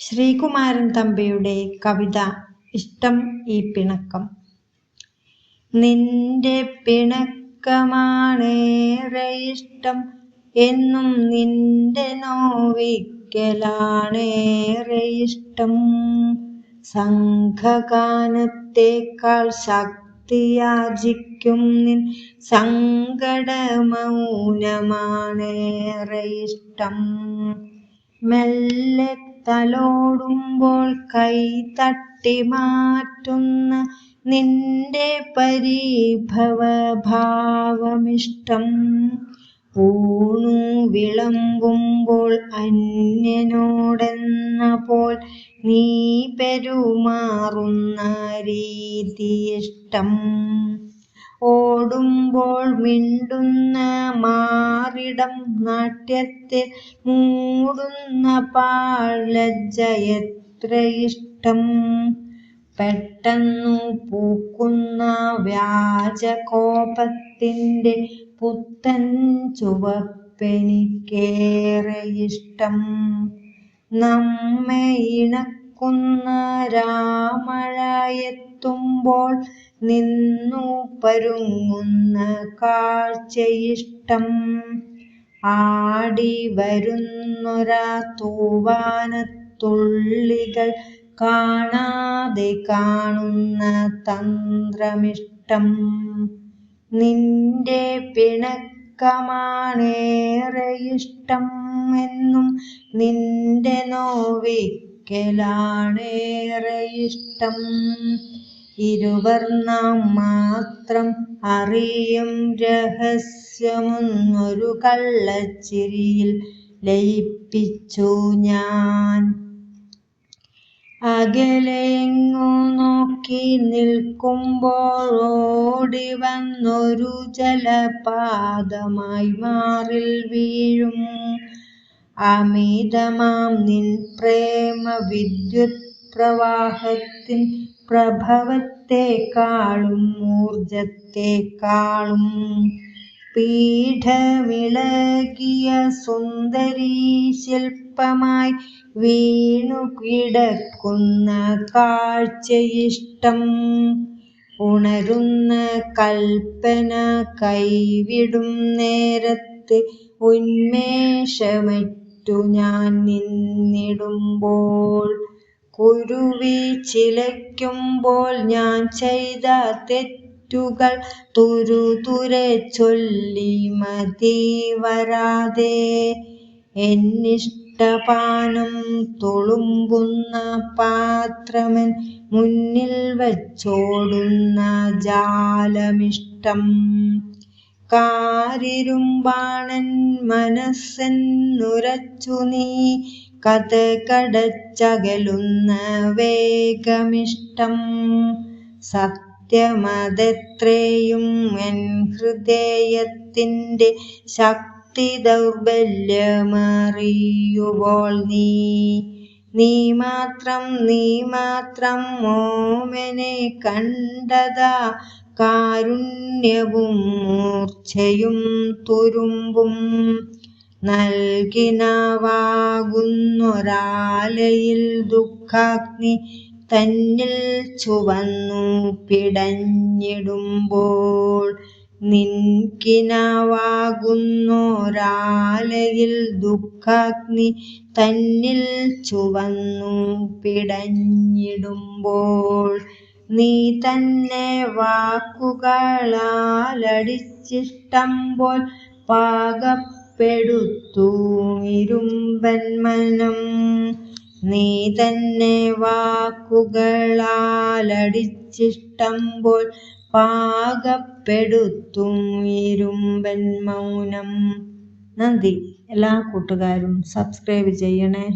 ശ്രീകുമാരൻ തമ്പിയുടെ കവിത ഇഷ്ടം ഈ പിണക്കം. നിന്റെ പിണക്കമാണേറെ ഇഷ്ടം എന്നും നിന്റെ നോവിക്കലാണേറെ ഇഷ്ടം. സംഘഗാനത്തേക്കാൾ ശക്തിയാചിക്കും നിൻ സങ്കടമൗനമാണേറെ ഇഷ്ടം. മെല്ലെ തലോടുമ്പോൾ കൈ തട്ടി മാറ്റുന്ന നിന്റെ പരീഭവഭാവമിഷ്ടം. പൂണു വിളമ്പുമ്പോൾ അന്യനോടെന്ന പോൽ നീ പെരുമാറുന്ന രീതിയിഷ്ടം. ഓടുമ്പോൾ മിണ്ടുന്ന മാറിടം നാട്യത്തിൽ മൂടുന്ന പാഴലജ്ജയത്ര ഇഷ്ടം. പെട്ടെന്നു പൂക്കുന്ന വ്യാജകോപത്തിന്റെ പുത്തൻ ചുവപ്പെനിക്കേറെ ഇഷ്ടം. നമ്മെ ഇണക്കുന്ന രാമഴയെത്തുമ്പോൾ നിന്നു പരുങ്ങുന്ന കാഴ്ചയിഷ്ടം. ആടി വരുന്നൊരാ തൂവാനത്തുള്ളികൾ കാണാതെ കാണുന്ന തന്ത്രമിഷ്ടം. നിന്റെ പിണക്കമാണേറെ ഇഷ്ടം എന്നും നിന്റെ നോവിക്കലാണേറെ ഇഷ്ടം. ഇരുവർ നാം മാത്രം അറിയും രഹസ്യമൊന്നൊരു കള്ളച്ചിരിയിൽ ലയിപ്പിച്ചു ഞാൻ. അകലെങ്ങോ നോക്കി നിൽക്കുമ്പോൾ ഓടി വന്നൊരു ജലപാതമായി മാറിൽ വീഴും. അമിതമാം നിൻ പ്രേമ വിദ്യുത് പ്രവാഹത്തിൻ പ്രഭവത്തെക്കാളും ഊർജത്തെക്കാളും. പീഠമിളകിയ സുന്ദരീ ശില്പമായി വീണു കിടക്കുന്ന കാഴ്ചയിഷ്ടം. ഉണരുന്ന കൽപ്പന കൈവിടും നേരത്ത് ഉന്മേഷമറ്റു ഞാൻ നിന്നിടുമ്പോൾ. കുരുവി ചിലയ്ക്കുമ്പോൾ ഞാൻ ചെയ്ത തെറ്റുകൾ തുരുതുരെ ചൊല്ലി മതി വരാതെ. എന്നിഷ്ടപാനം തുളുമ്പുന്ന പാത്രമൻ മുന്നിൽ വച്ചോടുന്ന ജാലമിഷ്ടം. കാരിരുമ്പാണൻ മനസ്സെന്നുരച്ചു നീ കഥകടച്ചകലുന്ന വേഗമിഷ്ടം. സത്യമതെത്രയും എൻ ഹൃദയത്തിന്റെ ശക്തി ദൗർബല്യമറിയുവോൾ നീ. നീ മാത്രം നീ മാത്രം മോമനെ കണ്ടതാ കാരുണ്യവും മൂർച്ഛയും തുരുമ്പും. നൽകിനവാകുന്നൊരാലയിൽ ദുഃഖാഗ്നി തന്നിൽ ചുവന്നു പിടഞ്ഞിടുമ്പോൾ നിൻകിനവാകുന്നൊരാലയിൽ ദുഃഖാഗ്നി തന്നിൽ ചുവന്നു പിടഞ്ഞിടുമ്പോൾ നീ തന്നെ വാക്കുകളാലടിച്ചിഷ്ടം പോൽ പാകപ്പെടുത്തു ഇരുമ്പൻ മനം നീ തന്നെ വാക്കുകളാലടിച്ചിഷ്ടം പോൽ പാകപ്പെടുത്തും ഇരുമ്പൻ മൗനം നന്ദി. എല്ലാ കൂട്ടുകാരും സബ്സ്ക്രൈബ് ചെയ്യണേ.